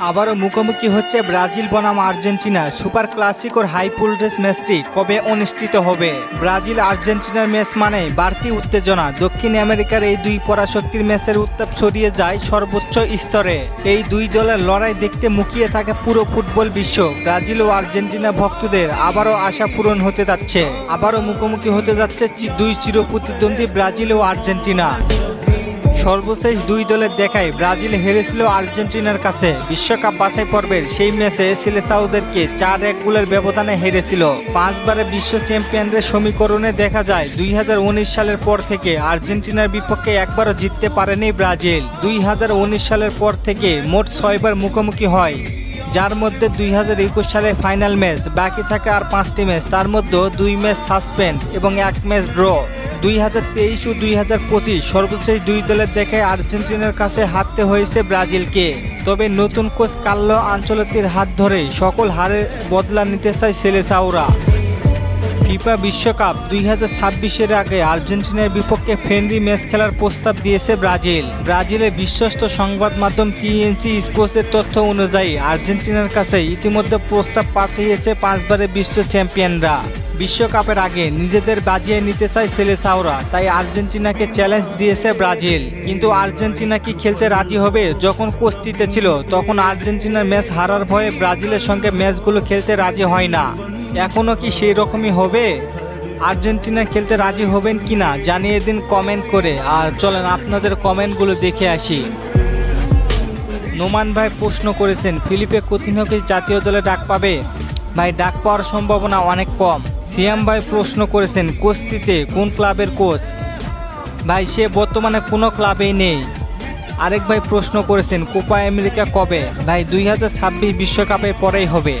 আবারও মুখোমুখি হচ্ছে ব্রাজিল বনাম আর্জেন্টিনা সুপার ক্লাসিকোর হাই ভোল্টেজ ম্যাচটি কবে অনুষ্ঠিত হবে? ব্রাজিল আর্জেন্টিনার ম্যাচ মানে বাড়তি উত্তেজনা। দক্ষিণ আমেরিকার এই দুই পরাশক্তির ম্যাচের উত্তাপ ছড়িয়ে যায় সর্বোচ্চ স্তরে। এই দুই দলের লড়াই দেখতে মুখিয়ে থাকে পুরো ফুটবল বিশ্ব। ব্রাজিল ও আর্জেন্টিনা ভক্তদের আবারও আশা পূরণ হতে যাচ্ছে। আবারও মুখোমুখি হতে যাচ্ছে দুই চিরপ্রতিদ্বন্দ্বী ব্রাজিল ও আর্জেন্টিনা। সর্বশেষ দুই দলের দেখায় ব্রাজিল হেরেছিল আর্জেন্টিনার কাছে। বিশ্বকাপ বাছাই পর্বের সেই ম্যাচে সিলেসাউদেরকে চার এক গোলের ব্যবধানে হেরেছিল। পাঁচবারে বিশ্ব চ্যাম্পিয়নদের সমীকরণে দেখা যায়, দুই হাজার উনিশ সালের পর থেকে আর্জেন্টিনার বিপক্ষে একবারও জিততে পারেনি ব্রাজিল। দুই হাজার উনিশ সালের পর থেকে মোট ছয়বার মুখোমুখি হয়। যার মধ্যে দুই হাজার একুশ সালে ফাইনাল ম্যাচ, বাকি থাকে আর পাঁচটি ম্যাচ। তার মধ্যে দুই ম্যাচ সাসপেন্ড এবং এক ম্যাচ ড্র। দুই হাজার তেইশ ও দুই হাজার পঁচিশ সর্বশেষ দুই দলের দেখে আর্জেন্টিনার কাছে হারতে হয়েছে ব্রাজিলকে। তবে নতুন কোচ কাল্লো আঞ্চলতির হাত ধরেই সকল হারের বদলা নিতে চায় সেলেসাওরা ফিফা বিশ্বকাপ দুই হাজার ছাব্বিশের আগে আর্জেন্টিনার বিপক্ষে ফ্রেন্ডলি ম্যাচ খেলার প্রস্তাব দিয়েছে ব্রাজিল। ব্রাজিলের বিশ্বস্ত সংবাদ মাধ্যম টিএনসি স্পোর্টসের তথ্য অনুযায়ী আর্জেন্টিনার কাছে ইতিমধ্যে প্রস্তাব পাঠিয়েছে পাঁচবারের বিশ্ব চ্যাম্পিয়নরা। বিশ্বকাপের আগে নিজেদের বাজিয়ে নিতে চায় সেলেসাওরা, তাই আর্জেন্টিনাকে চ্যালেঞ্জ দিয়েছে ব্রাজিল। কিন্তু আর্জেন্টিনা কি খেলতে রাজি হবে যখন কোস্তিতে ছিল, তখন আর্জেন্টিনার ম্যাচ হারার ভয়ে ব্রাজিলের সঙ্গে ম্যাচগুলো খেলতে রাজি হয় না। এখনও কি সেই রকমই হবে? আর্জেন্টিনা খেলতে রাজি হবেন কি না, জানিয়ে দিন কমেন্ট করে। আর চলেন আপনাদের কমেন্টগুলো দেখে আসি। নোমান ভাই প্রশ্ন করেছেন, ফিলিপে কুতিনহকে জাতীয় দলে ডাক পাবে? ভাই, ডাক পাওয়ার সম্ভাবনা অনেক কম। সিয়াম ভাই প্রশ্ন করেছেন, কোস্তিতে কোন ক্লাবের কোচ? ভাই, সে বর্তমানে কোনো ক্লাবেই নেই। আরেক ভাই প্রশ্ন করেছেন, কোপা আমেরিকা কবে? ভাই, দুই হাজার বিশ্বকাপের পরেই হবে।